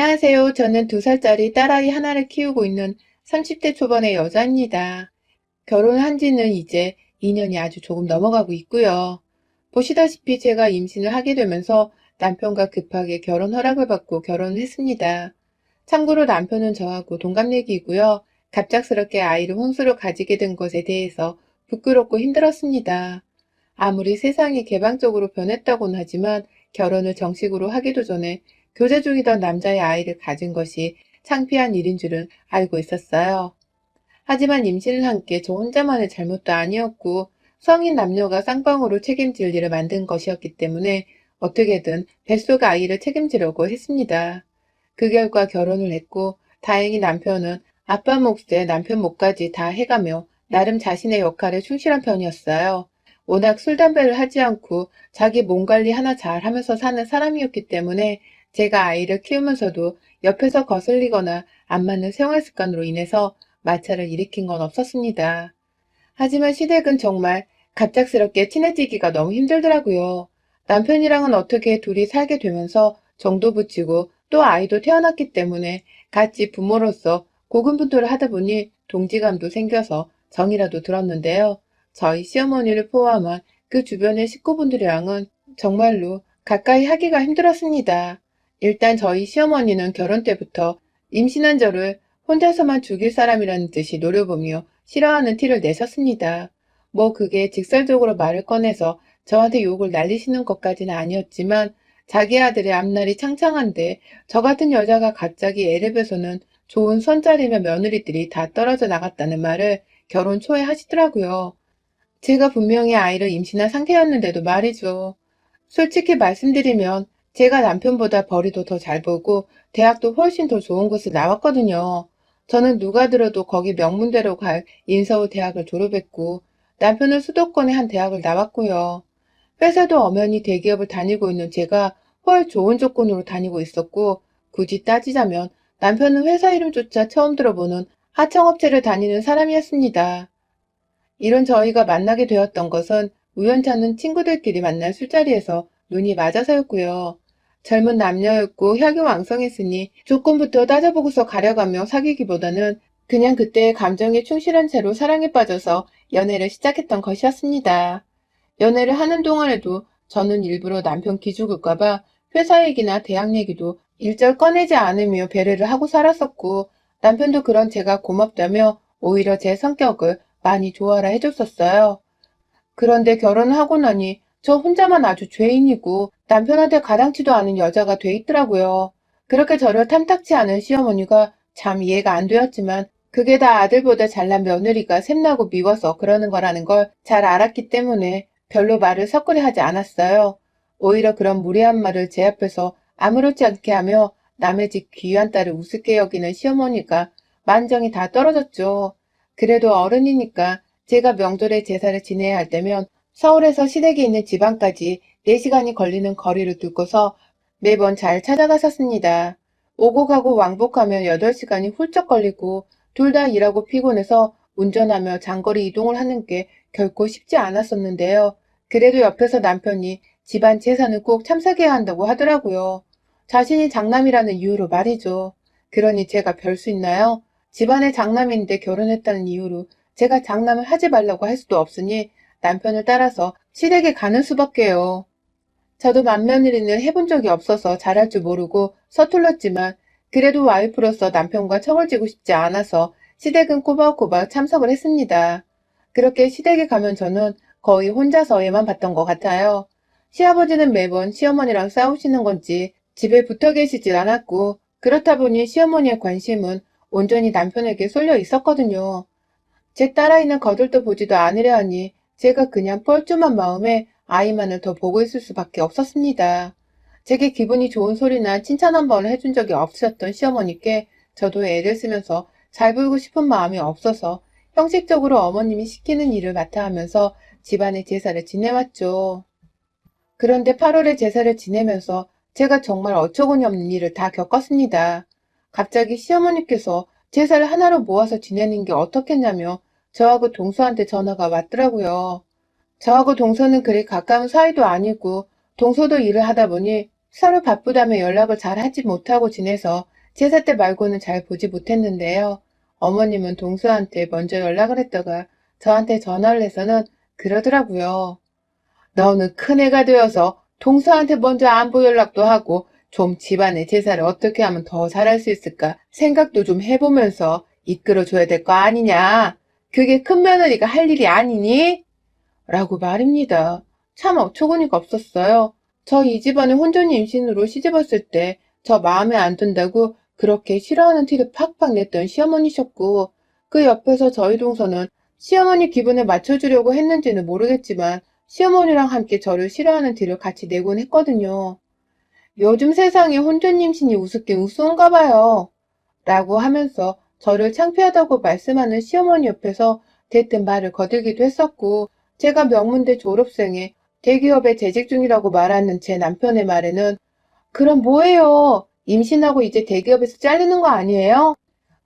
안녕하세요. 저는 두 살짜리 딸아이 하나를 키우고 있는 30대 초반의 여자입니다. 결혼한 지는 이제 2년이 아주 조금 넘어가고 있고요. 보시다시피 제가 임신을 하게 되면서 남편과 급하게 결혼 허락을 받고 결혼을 했습니다. 참고로 남편은 저하고 동갑내기이고요. 갑작스럽게 아이를 혼수로 가지게 된 것에 대해서 부끄럽고 힘들었습니다. 아무리 세상이 개방적으로 변했다고는 하지만 결혼을 정식으로 하기도 전에 교제 중이던 남자의 아이를 가진 것이 창피한 일인 줄은 알고 있었어요. 하지만 임신을 한 게 저 혼자만의 잘못도 아니었고 성인 남녀가 쌍방으로 책임질 일을 만든 것이었기 때문에 어떻게든 뱃속 아이를 책임지려고 했습니다. 그 결과 결혼을 했고 다행히 남편은 아빠 몫에 남편 몫까지 다 해가며 나름 자신의 역할에 충실한 편이었어요. 워낙 술, 담배를 하지 않고 자기 몸 관리 하나 잘 하면서 사는 사람이었기 때문에 제가 아이를 키우면서도 옆에서 거슬리거나 안 맞는 생활 습관으로 인해서 마찰을 일으킨 건 없었습니다. 하지만 시댁은 정말 갑작스럽게 친해지기가 너무 힘들더라고요. 남편이랑은 어떻게 둘이 살게 되면서 정도 붙이고 또 아이도 태어났기 때문에 같이 부모로서 고군분투를 하다 보니 동지감도 생겨서 정이라도 들었는데요. 저희 시어머니를 포함한 그 주변의 식구분들이랑은 정말로 가까이 하기가 힘들었습니다. 일단 저희 시어머니는 결혼 때부터 임신한 저를 혼자서만 죽일 사람이라는 듯이 노려보며 싫어하는 티를 내셨습니다. 뭐 그게 직설적으로 말을 꺼내서 저한테 욕을 날리시는 것까지는 아니었지만 자기 아들의 앞날이 창창한데 저 같은 여자가 갑자기 뵈서는 좋은 손자리며 며느리들이 다 떨어져 나갔다는 말을 결혼 초에 하시더라고요. 제가 분명히 아이를 임신한 상태였는데도 말이죠. 솔직히 말씀드리면 제가 남편보다 벌이도 더 잘 보고 대학도 훨씬 더 좋은 곳을 나왔거든요. 저는 누가 들어도 거기 명문대로 갈 인서울 대학을 졸업했고 남편은 수도권의 한 대학을 나왔고요. 회사도 엄연히 대기업을 다니고 있는 제가 훨 좋은 조건으로 다니고 있었고 굳이 따지자면 남편은 회사 이름조차 처음 들어보는 하청업체를 다니는 사람이었습니다. 이런 저희가 만나게 되었던 것은 우연찮은 친구들끼리 만난 술자리에서 눈이 맞아서였고요. 젊은 남녀였고 혈기 왕성했으니 조건부터 따져보고서 가려가며 사귀기보다는 그냥 그때의 감정에 충실한 채로 사랑에 빠져서 연애를 시작했던 것이었습니다. 연애를 하는 동안에도 저는 일부러 남편 기죽을까봐 회사 얘기나 대학 얘기도 일절 꺼내지 않으며 배려를 하고 살았었고 남편도 그런 제가 고맙다며 오히려 제 성격을 많이 좋아라 해줬었어요. 그런데 결혼을 하고 나니 저 혼자만 아주 죄인이고 남편한테 가당치도 않은 여자가 돼 있더라고요. 그렇게 저를 탐탁치 않은 시어머니가 참 이해가 안 되었지만 그게 다 아들보다 잘난 며느리가 샘나고 미워서 그러는 거라는 걸 잘 알았기 때문에 별로 말을 섞으려 하지 않았어요. 오히려 그런 무례한 말을 제 앞에서 아무렇지 않게 하며 남의 집 귀한 딸을 우습게 여기는 시어머니가 만정이 다 떨어졌죠. 그래도 어른이니까 제가 명절에 제사를 지내야 할 때면 서울에서 시댁에 있는 지방까지 4시간이 걸리는 거리를 뚫고서 매번 잘 찾아갔었습니다. 오고 가고 왕복하면 8시간이 훌쩍 걸리고 둘 다 일하고 피곤해서 운전하며 장거리 이동을 하는 게 결코 쉽지 않았었는데요. 그래도 옆에서 남편이 집안 재산을 꼭 참석해야 한다고 하더라고요. 자신이 장남이라는 이유로 말이죠. 그러니 제가 별 수 있나요? 집안의 장남인데 결혼했다는 이유로 제가 장남을 하지 말라고 할 수도 없으니 남편을 따라서 시댁에 가는 수밖에요. 저도 맏며느리는 해본 적이 없어서 잘할 줄 모르고 서툴렀지만 그래도 와이프로서 남편과 청을 지고 싶지 않아서 시댁은 꼬박꼬박 참석을 했습니다. 그렇게 시댁에 가면 저는 거의 혼자서에만 봤던 것 같아요. 시아버지는 매번 시어머니랑 싸우시는 건지 집에 붙어 계시질 않았고 그렇다 보니 시어머니의 관심은 온전히 남편에게 쏠려 있었거든요. 제 딸아이는 거들떠 보지도 않으려 하니 제가 그냥 뻘쭘한 마음에 아이만을 더 보고 있을 수밖에 없었습니다. 제게 기분이 좋은 소리나 칭찬 한 번을 해준 적이 없으셨던 시어머니께 저도 애를 쓰면서 잘 보이고 싶은 마음이 없어서 형식적으로 어머님이 시키는 일을 맡아 하면서 집안의 제사를 지내왔죠. 그런데 8월에 제사를 지내면서 제가 정말 어처구니 없는 일을 다 겪었습니다. 갑자기 시어머니께서 제사를 하나로 모아서 지내는 게 어떻겠냐며 저하고 동서한테 전화가 왔더라고요. 저하고 동서는 그리 가까운 사이도 아니고 동서도 일을 하다 보니 서로 바쁘다며 연락을 잘 하지 못하고 지내서 제사 때 말고는 잘 보지 못했는데요. 어머님은 동서한테 먼저 연락을 했다가 저한테 전화를 해서는 그러더라고요. 너는 큰애가 되어서 동서한테 먼저 안부 연락도 하고 좀 집안의 제사를 어떻게 하면 더 잘할 수 있을까 생각도 좀 해보면서 이끌어줘야 될 거 아니냐. 그게 큰 며느리가 할 일이 아니니? 라고 말입니다. 참 어처구니가 없었어요. 저 이 집안에 혼전 임신으로 시집 왔을 때 저 마음에 안 든다고 그렇게 싫어하는 티를 팍팍 냈던 시어머니셨고 그 옆에서 저희 동서는 시어머니 기분에 맞춰주려고 했는지는 모르겠지만 시어머니랑 함께 저를 싫어하는 티를 같이 내곤 했거든요. 요즘 세상에 혼전 임신이 우습긴 우스운가 봐요. 라고 하면서 저를 창피하다고 말씀하는 시어머니 옆에서 대뜸 말을 거들기도 했었고 제가 명문대 졸업생에 대기업에 재직 중이라고 말하는 제 남편의 말에는 그럼 뭐예요? 임신하고 이제 대기업에서 잘리는 거 아니에요?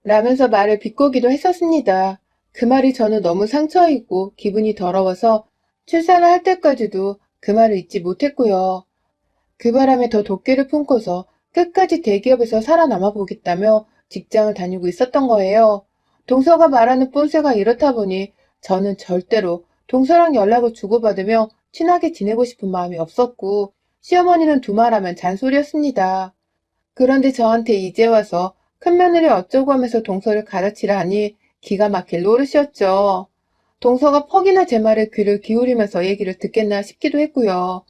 라면서 말을 비꼬기도 했었습니다. 그 말이 저는 너무 상처이고 기분이 더러워서 출산을 할 때까지도 그 말을 잊지 못했고요. 그 바람에 더 도끼를 품고서 끝까지 대기업에서 살아남아 보겠다며 직장을 다니고 있었던 거예요. 동서가 말하는 뽐새가 이렇다 보니 저는 절대로 동서랑 연락을 주고받으며 친하게 지내고 싶은 마음이 없었고 시어머니는 두말하면 잔소리였습니다. 그런데 저한테 이제 와서 큰며느리 어쩌고 하면서 동서를 가르치라 하니 기가 막힐 노릇이었죠. 동서가 퍽이나 제 말에 귀를 기울이면서 얘기를 듣겠나 싶기도 했고요.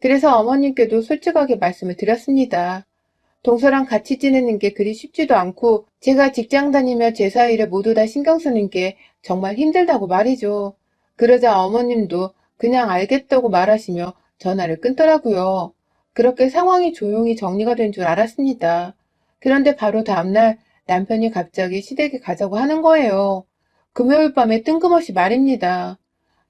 그래서 어머님께도 솔직하게 말씀을 드렸습니다. 동서랑 같이 지내는 게 그리 쉽지도 않고 제가 직장 다니며 제사 일에 모두 다 신경 쓰는 게 정말 힘들다고 말이죠. 그러자 어머님도 그냥 알겠다고 말하시며 전화를 끊더라고요. 그렇게 상황이 조용히 정리가 된 줄 알았습니다. 그런데 바로 다음날 남편이 갑자기 시댁에 가자고 하는 거예요. 금요일 밤에 뜬금없이 말입니다.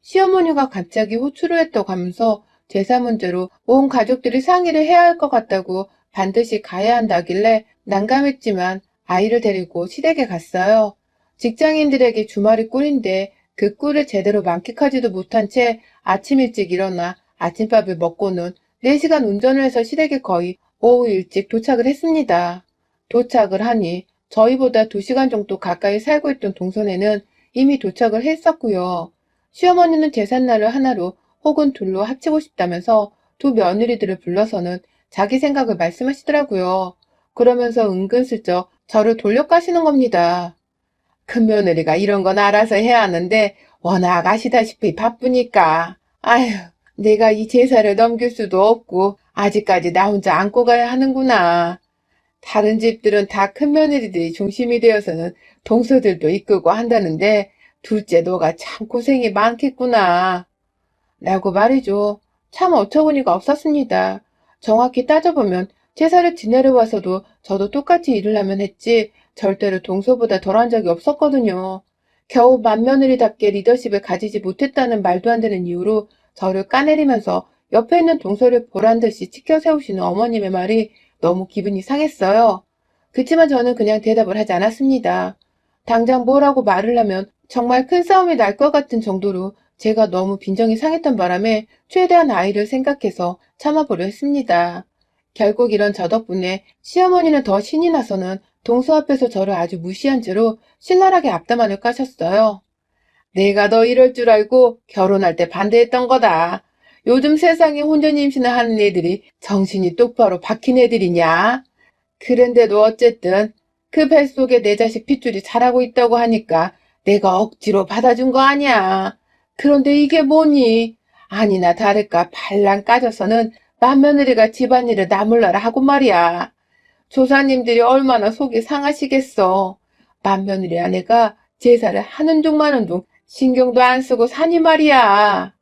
시어머니가 갑자기 호출을 했다고 하면서 제사 문제로 온 가족들이 상의를 해야 할 것 같다고 반드시 가야 한다길래 난감했지만 아이를 데리고 시댁에 갔어요. 직장인들에게 주말이 꿀인데 그 꿀을 제대로 만끽하지도 못한 채 아침 일찍 일어나 아침밥을 먹고는 4시간 운전을 해서 시댁에 거의 오후 일찍 도착을 했습니다. 도착을 하니 저희보다 2시간 정도 가까이 살고 있던 동선에는 이미 도착을 했었고요. 시어머니는 제삿날을 하나로 혹은 둘로 합치고 싶다면서 두 며느리들을 불러서는 자기 생각을 말씀하시더라고요. 그러면서 은근슬쩍 저를 돌려가시는 겁니다. 큰 며느리가 이런 건 알아서 해야 하는데 워낙 아시다시피 바쁘니까 아휴 내가 이 제사를 넘길 수도 없고 아직까지 나 혼자 안고 가야 하는구나. 다른 집들은 다 큰 며느리들이 중심이 되어서는 동서들도 이끌고 한다는데 둘째 너가 참 고생이 많겠구나. 라고 말이죠. 참 어처구니가 없었습니다. 정확히 따져보면 제사를 지내러 와서도 저도 똑같이 일을 하면 했지 절대로 동서보다 덜한 적이 없었거든요. 겨우 맏며느리답게 리더십을 가지지 못했다는 말도 안 되는 이유로 저를 까내리면서 옆에 있는 동서를 보란 듯이 치켜 세우시는 어머님의 말이 너무 기분이 상했어요. 그치만 저는 그냥 대답을 하지 않았습니다. 당장 뭐라고 말을 하면 정말 큰 싸움이 날 것 같은 정도로 제가 너무 빈정이 상했던 바람에 최대한 아이를 생각해서 참아보려 했습니다. 결국 이런 저 덕분에 시어머니는 더 신이 나서는 동서 앞에서 저를 아주 무시한 채로 신랄하게 앞담화를 까셨어요. 내가 너 이럴 줄 알고 결혼할 때 반대했던 거다. 요즘 세상에 혼전 임신을 하는 애들이 정신이 똑바로 박힌 애들이냐? 그런데도 어쨌든 그 뱃속에 내 자식 핏줄이 자라고 있다고 하니까 내가 억지로 받아준 거 아니야. 그런데 이게 뭐니? 아니나 다를까 발랑 까져서는 맏며느리가 집안일을 나몰라라 하고 말이야. 조사님들이 얼마나 속이 상하시겠어. 맏며느리 아내가 제사를 하는 중 마는 중 신경도 안 쓰고 사니 말이야.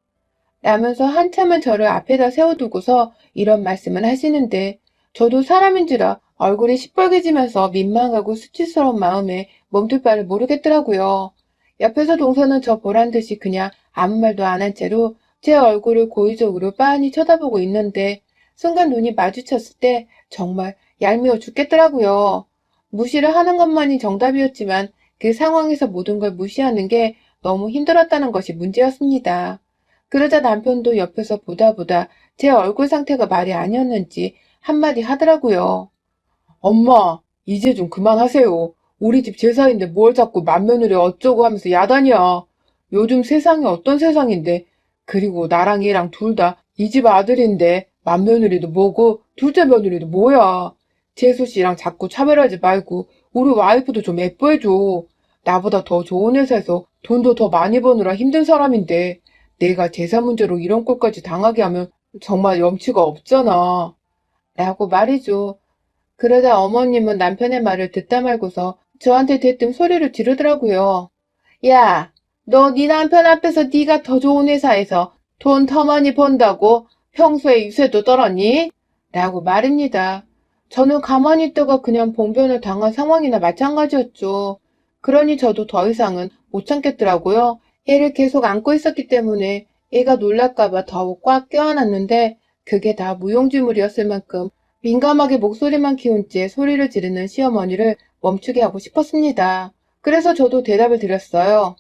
라면서 한참은 저를 앞에다 세워두고서 이런 말씀을 하시는데 저도 사람인지라 얼굴이 시뻘개지면서 민망하고 수치스러운 마음에 몸둘 바를 모르겠더라고요. 옆에서 동서는 저 보란 듯이 그냥 아무 말도 안 한 채로 제 얼굴을 고의적으로 빤히 쳐다보고 있는데 순간 눈이 마주쳤을 때 정말 얄미워 죽겠더라고요. 무시를 하는 것만이 정답이었지만 그 상황에서 모든 걸 무시하는 게 너무 힘들었다는 것이 문제였습니다. 그러자 남편도 옆에서 보다 보다 제 얼굴 상태가 말이 아니었는지 한마디 하더라고요. 엄마, 이제 좀 그만하세요. 우리 집 제사인데 뭘 자꾸 맏며느리 어쩌고 하면서 야단이야. 요즘 세상이 어떤 세상인데. 그리고 나랑 얘랑 둘 다 이 집 아들인데 맏며느리도 뭐고 둘째 며느리도 뭐야. 재수 씨랑 자꾸 차별하지 말고 우리 와이프도 좀 예뻐해줘. 나보다 더 좋은 회사에서 돈도 더 많이 버느라 힘든 사람인데 내가 제사 문제로 이런 꼴까지 당하게 하면 정말 염치가 없잖아. 라고 말이죠. 그러다 어머님은 남편의 말을 듣다 말고서 저한테 대뜸 소리를 지르더라고요. 야, 너 네 남편 앞에서 네가 더 좋은 회사에서 돈더 많이 번다고 평소에 유세도 떨었니? 라고 말입니다. 저는 가만히 있다가 그냥 봉변을 당한 상황이나 마찬가지였죠. 그러니 저도 더 이상은 못 참겠더라고요. 애를 계속 안고 있었기 때문에 애가 놀랄까봐 더욱 꽉 껴안았는데 그게 다 무용지물이었을 만큼 민감하게 목소리만 키운 채 소리를 지르는 시어머니를 멈추게 하고 싶었습니다. 그래서 저도 대답을 드렸어요.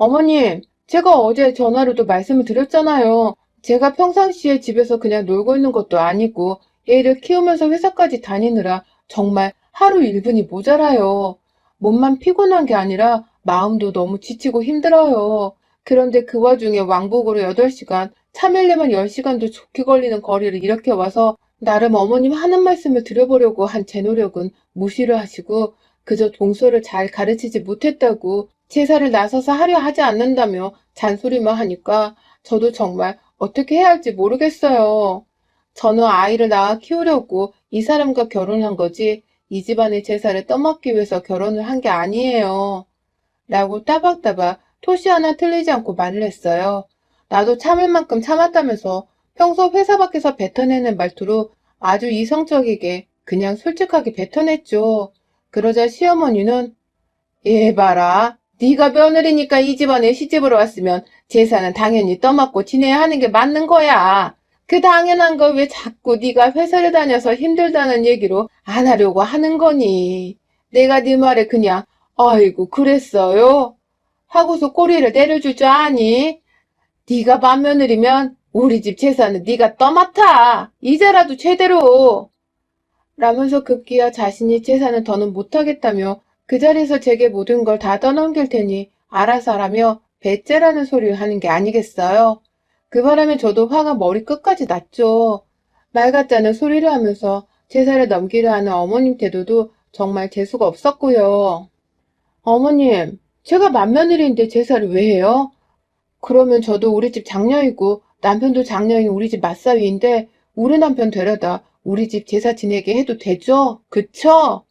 어머님, 제가 어제 전화로도 말씀을 드렸잖아요. 제가 평상시에 집에서 그냥 놀고 있는 것도 아니고 애를 키우면서 회사까지 다니느라 정말 하루 1분이 모자라요. 몸만 피곤한 게 아니라 마음도 너무 지치고 힘들어요. 그런데 그 와중에 왕복으로 8시간, 참을려면 10시간도 좋게 걸리는 거리를 이렇게 와서 나름 어머님 하는 말씀을 드려보려고 한 제 노력은 무시를 하시고 그저 동서를 잘 가르치지 못했다고 제사를 나서서 하려 하지 않는다며 잔소리만 하니까 저도 정말 어떻게 해야 할지 모르겠어요. 저는 아이를 낳아 키우려고 이 사람과 결혼한 거지 이 집안의 제사를 떠맡기 위해서 결혼을 한 게 아니에요. 라고 따박따박 토시 하나 틀리지 않고 말을 했어요. 나도 참을 만큼 참았다면서 평소 회사 밖에서 뱉어내는 말투로 아주 이성적이게 그냥 솔직하게 뱉어냈죠. 그러자 시어머니는 얘 봐라. 네가 며느리니까 이 집안에 시집으로 왔으면 제사는 당연히 떠맡고 지내야 하는 게 맞는 거야. 그 당연한 걸 왜 자꾸 네가 회사를 다녀서 힘들다는 얘기로 안 하려고 하는 거니. 내가 네 말에 그냥 아이고 그랬어요. 하고서 꼬리를 내려줄 줄 아니? 네가 맏며느리면 우리 집 제사는 네가 떠맡아. 이제라도 제대로. 라면서 급기야 자신이 제사는 더는 못하겠다며 그 자리에서 제게 모든 걸 다 떠넘길 테니 알아서 하라며 배째라는 소리를 하는 게 아니겠어요. 그 바람에 저도 화가 머리 끝까지 났죠. 말 같다는 소리를 하면서 제사를 넘기려 하는 어머님 태도도 정말 재수가 없었고요. 어머님, 제가 맏며느리인데 제사를 왜 해요? 그러면 저도 우리 집 장녀이고 남편도 장녀인 우리 집 맞사위인데 우리 남편 데려다 우리 집 제사 지내게 해도 되죠? 그쵸?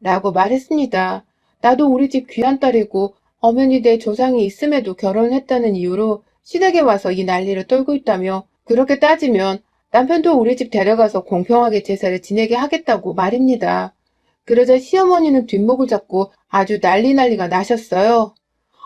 라고 말했습니다. 나도 우리 집 귀한 딸이고 어머니 내 조상이 있음에도 결혼을 했다는 이유로 시댁에 와서 이 난리를 떨고 있다며 그렇게 따지면 남편도 우리 집 데려가서 공평하게 제사를 지내게 하겠다고 말입니다. 그러자 시어머니는 뒷목을 잡고 아주 난리 난리가 나셨어요.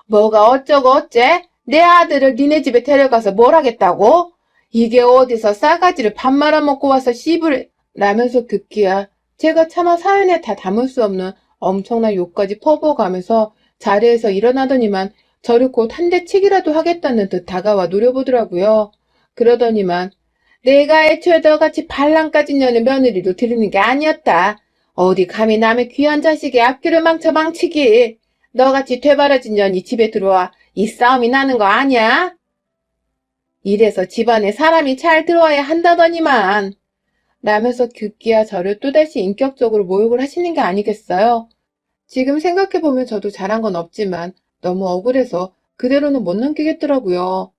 뭐가 어쩌고 어째? 내 아들을 니네 집에 데려가서 뭘 하겠다고? 이게 어디서 싸가지를 밥 말아먹고 와서 씨부를 라면서 급기야 제가 차마 사연에 다 담을 수 없는 엄청난 욕까지 퍼부어가면서 자리에서 일어나더니만 저를 곧 한 대 치기라도 하겠다는 듯 다가와 노려보더라고요. 그러더니만 내가 애초에 너같이 반란까지 여는 며느리도 들이는 게 아니었다. 어디 감히 남의 귀한 자식의 앞길을 망쳐 망치기. 너같이 되바라진 년이 집에 들어와 이 싸움이 나는 거 아니야? 이래서 집안에 사람이 잘 들어와야 한다더니만. 라면서 급기야 저를 또다시 인격적으로 모욕을 하시는 게 아니겠어요? 지금 생각해보면 저도 잘한 건 없지만 너무 억울해서 그대로는 못 넘기겠더라고요.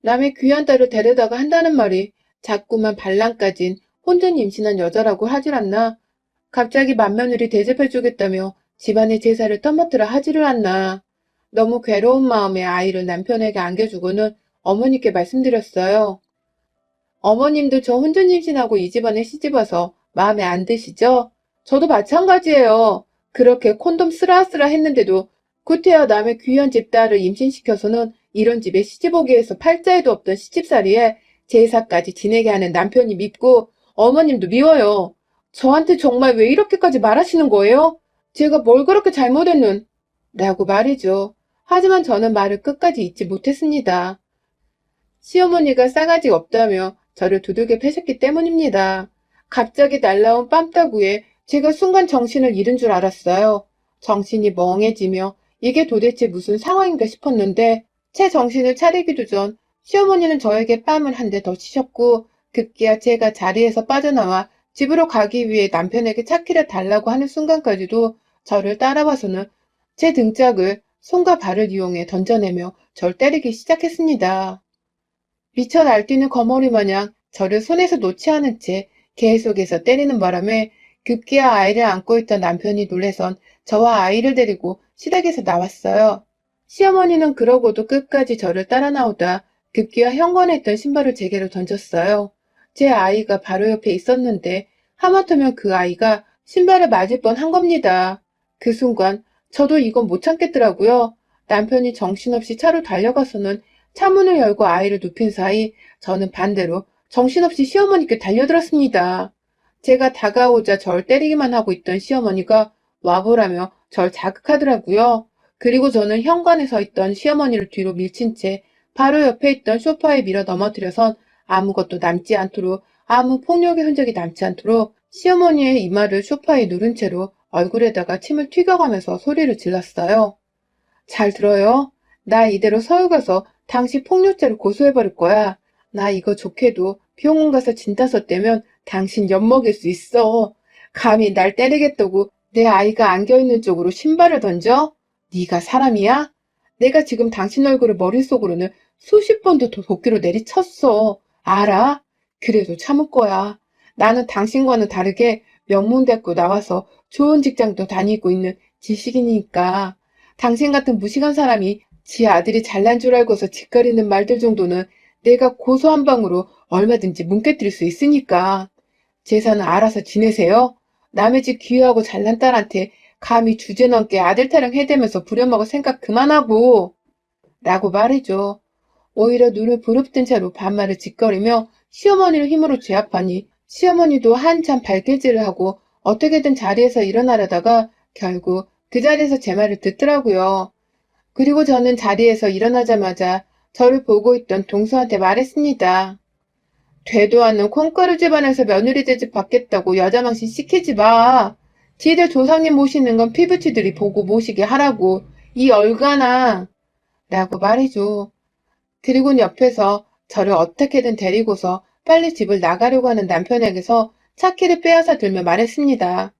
남의 귀한 딸을 데려다가 한다는 말이 자꾸만 반란까진 혼전 임신한 여자라고 하질 않나? 갑자기 맏며느리 대접해주겠다며 집안의 제사를 떠맡으라 하지를 않나? 너무 괴로운 마음에 아이를 남편에게 안겨주고는 어머니께 말씀드렸어요. 어머님도 저 혼전 임신하고 이 집안에 시집와서 마음에 안 드시죠? 저도 마찬가지예요. 그렇게 콘돔 쓰라쓰라 했는데도 구태여 남의 귀한 집딸을 임신시켜서는 이런 집에 시집오게 해서 팔자에도 없던 시집살이에 제사까지 지내게 하는 남편이 밉고 어머님도 미워요. 저한테 정말 왜 이렇게까지 말하시는 거예요? 제가 뭘 그렇게 잘못했는? 라고 말이죠. 하지만 저는 말을 끝까지 잊지 못했습니다. 시어머니가 싸가지 없다며 저를 두들겨 패셨기 때문입니다. 갑자기 날라온 빰따구에 제가 순간 정신을 잃은 줄 알았어요. 정신이 멍해지며 이게 도대체 무슨 상황인가 싶었는데 제 정신을 차리기도 전 시어머니는 저에게 뺨을 한 대 더 치셨고 급기야 제가 자리에서 빠져나와 집으로 가기 위해 남편에게 차키를 달라고 하는 순간까지도 저를 따라와서는 제 등짝을 손과 발을 이용해 던져내며 절 때리기 시작했습니다. 미쳐 날뛰는 거머리 마냥 저를 손에서 놓지 않은 채 계속해서 때리는 바람에 급기야 아이를 안고 있던 남편이 놀래선 저와 아이를 데리고 시댁에서 나왔어요. 시어머니는 그러고도 끝까지 저를 따라 나오다 급기야 현관에 있던 신발을 제게로 던졌어요. 제 아이가 바로 옆에 있었는데 하마터면 그 아이가 신발을 맞을 뻔한 겁니다. 그 순간 저도 이건 못 참겠더라고요. 남편이 정신없이 차로 달려가서는 차문을 열고 아이를 눕힌 사이 저는 반대로 정신없이 시어머니께 달려들었습니다. 제가 다가오자 절 때리기만 하고 있던 시어머니가 와보라며 절 자극하더라고요. 그리고 저는 현관에 서 있던 시어머니를 뒤로 밀친 채 바로 옆에 있던 소파에 밀어 넘어뜨려선 아무것도 남지 않도록 아무 폭력의 흔적이 남지 않도록 시어머니의 이마를 소파에 누른 채로 얼굴에다가 침을 튀겨가면서 소리를 질렀어요. 잘 들어요. 나 이대로 서울 가서 당시 폭력죄로 고소해버릴 거야. 나 이거 좋게도 병원 가서 진단서 떼면 당신 엿먹일 수 있어. 감히 날 때리겠다고 내 아이가 안겨있는 쪽으로 신발을 던져? 네가 사람이야? 내가 지금 당신 얼굴을 머릿속으로는 수십 번도 더 도끼로 내리쳤어. 알아? 그래도 참을 거야. 나는 당신과는 다르게 명문대학교 나와서 좋은 직장도 다니고 있는 지식인이니까. 당신 같은 무식한 사람이 지 아들이 잘난 줄 알고서 짓거리는 말들 정도는 내가 고소 한 방으로 얼마든지 뭉개뜨릴 수 있으니까. 재산은 알아서 지내세요. 남의 집 귀하고 잘난 딸한테 감히 주제넘게 아들 타령 해대면서 부려먹을 생각 그만하고. 라고 말해줘. 오히려 눈을 부릅뜬 채로 반말을 짓거리며 시어머니를 힘으로 제압하니 시어머니도 한참 발길질을 하고 어떻게든 자리에서 일어나려다가 결국 그 자리에서 제 말을 듣더라고요. 그리고 저는 자리에서 일어나자마자 저를 보고 있던 동서한테 말했습니다. 되도 않는 콩가루 집안에서 며느리 대접 받겠다고 여자 망신 시키지 마. 지들 조상님 모시는 건 피부치들이 보고 모시게 하라고. 이 얼간아. 라고 말해줘. 그리고 옆에서 저를 어떻게든 데리고서 빨리 집을 나가려고 하는 남편에게서 차키를 빼앗아 들며 말했습니다.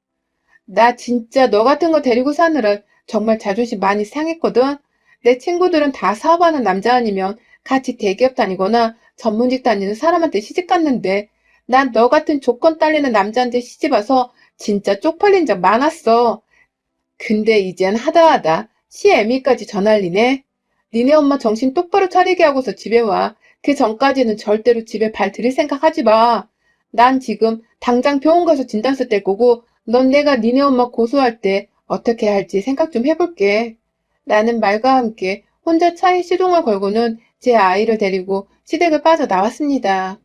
나 진짜 너 같은 거 데리고 사느라 정말 자존심 많이 상했거든. 내 친구들은 다 사업하는 남자 아니면 같이 대기업 다니거나 전문직 다니는 사람한테 시집 갔는데 난 너 같은 조건 딸리는 남자한테 시집 와서 진짜 쪽팔린 적 많았어. 근데 이젠 하다하다 시애미까지 전할리네. 니네 엄마 정신 똑바로 차리게 하고서 집에 와. 그 전까지는 절대로 집에 발 들일 생각 하지 마. 난 지금 당장 병원 가서 진단서 뗄 거고 넌 내가 니네 엄마 고소할 때 어떻게 할지 생각 좀 해볼게. 나는 말과 함께 혼자 차에 시동을 걸고는 제 아이를 데리고 시댁을 빠져나왔습니다.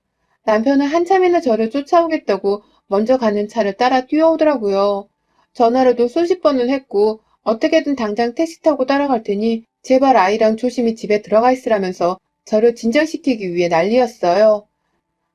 남편은 한참이나 저를 쫓아오겠다고 먼저 가는 차를 따라 뛰어오더라고요. 전화로도 수십 번을 했고 어떻게든 당장 택시 타고 따라갈 테니 제발 아이랑 조심히 집에 들어가 있으라면서 저를 진정시키기 위해 난리였어요.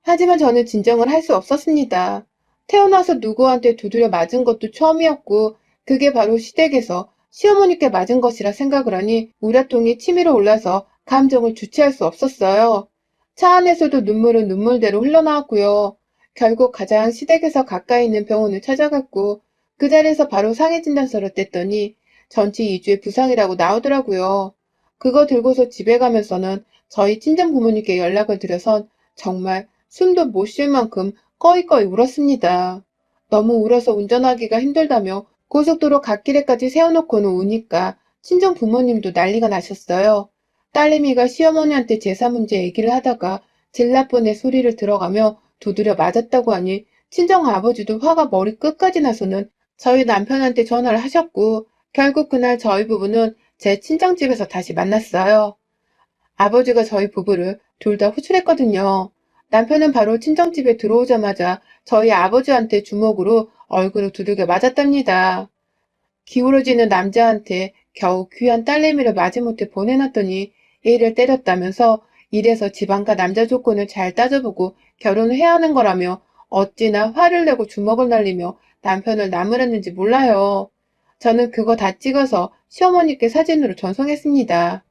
하지만 저는 진정을 할 수 없었습니다. 태어나서 누구한테 두드려 맞은 것도 처음이었고 그게 바로 시댁에서 시어머니께 맞은 것이라 생각을 하니 우라통이 치밀어 올라서 감정을 주체할 수 없었어요. 차 안에서도 눈물은 눈물대로 흘러나왔고요. 결국 가장 시댁에서 가까이 있는 병원을 찾아갔고 그 자리에서 바로 상해 진단서를 뗐더니 전치 2주의 부상이라고 나오더라고요. 그거 들고서 집에 가면서는 저희 친정 부모님께 연락을 드려선 정말 숨도 못 쉴 만큼 꺼이꺼이 울었습니다. 너무 울어서 운전하기가 힘들다며 고속도로 갓길에까지 세워놓고는 우니까 친정 부모님도 난리가 나셨어요. 딸내미가 시어머니한테 제사 문제 얘기를 하다가 젤라폰의 소리를 들어가며 두드려 맞았다고 하니 친정 아버지도 화가 머리 끝까지 나서는 저희 남편한테 전화를 하셨고 결국 그날 저희 부부는 제 친정집에서 다시 만났어요. 아버지가 저희 부부를 둘 다 호출했거든요. 남편은 바로 친정집에 들어오자마자 저희 아버지한테 주먹으로 얼굴을 두들겨 맞았답니다. 기울어지는 남자한테 겨우 귀한 딸내미를 마지못해 보내놨더니 애를 때렸다면서 이래서 집안과 남자 조건을 잘 따져보고 결혼을 해야 하는 거라며 어찌나 화를 내고 주먹을 날리며 남편을 나무랐는지 몰라요. 저는 그거 다 찍어서 시어머니께 사진으로 전송했습니다.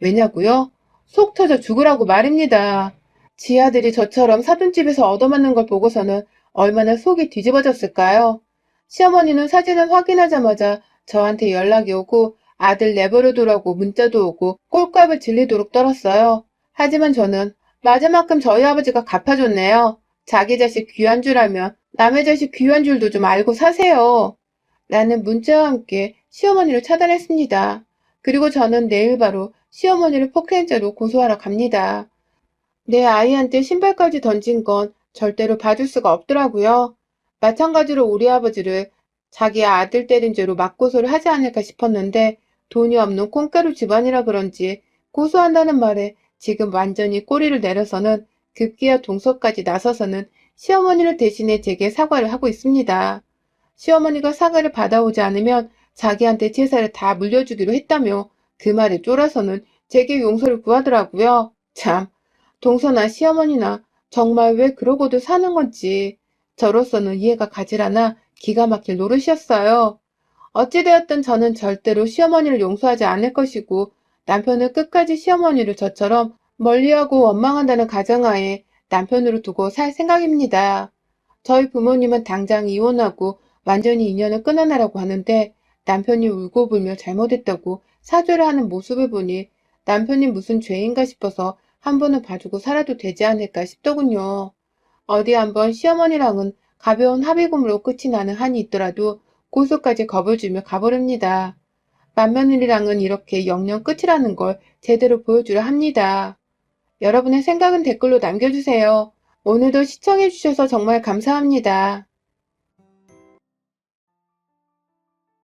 왜냐고요? 속 터져 죽으라고 말입니다. 지 아들이 저처럼 사돈집에서 얻어맞는 걸 보고서는 얼마나 속이 뒤집어졌을까요? 시어머니는 사진을 확인하자마자 저한테 연락이 오고 아들 내버려두라고 문자도 오고 꼴값을 질리도록 떨었어요. 하지만 저는 마지막금 저희 아버지가 갚아줬네요. 자기 자식 귀한 줄 알면 남의 자식 귀한 줄도 좀 알고 사세요. 라는 문자와 함께 시어머니를 차단했습니다. 그리고 저는 내일 바로 시어머니를 폭행죄로 고소하러 갑니다. 내 아이한테 신발까지 던진 건 절대로 봐줄 수가 없더라고요. 마찬가지로 우리 아버지를 자기 아들 때린 죄로 맞고소를 하지 않을까 싶었는데 돈이 없는 콩가루 집안이라 그런지 고소한다는 말에 지금 완전히 꼬리를 내려서는 급기야 동서까지 나서서는 시어머니를 대신해 제게 사과를 하고 있습니다. 시어머니가 사과를 받아오지 않으면 자기한테 제사를 다 물려주기로 했다며 그 말에 쫄아서는 제게 용서를 구하더라고요. 참, 동서나 시어머니나 정말 왜 그러고도 사는 건지 저로서는 이해가 가질 않아 기가 막힐 노릇이었어요. 어찌되었든 저는 절대로 시어머니를 용서하지 않을 것이고 남편은 끝까지 시어머니를 저처럼 멀리하고 원망한다는 가정하에 남편으로 두고 살 생각입니다. 저희 부모님은 당장 이혼하고 완전히 인연을 끊어내라고 하는데 남편이 울고 불며 잘못했다고 사죄를 하는 모습을 보니 남편이 무슨 죄인가 싶어서 한 번은 봐주고 살아도 되지 않을까 싶더군요. 어디 한번 시어머니랑은 가벼운 합의금으로 끝이 나는 한이 있더라도 고소까지 겁을 주며 가버립니다. 맏며느리랑은 이렇게 영영 끝이라는 걸 제대로 보여주려 합니다. 여러분의 생각은 댓글로 남겨주세요. 오늘도 시청해주셔서 정말 감사합니다.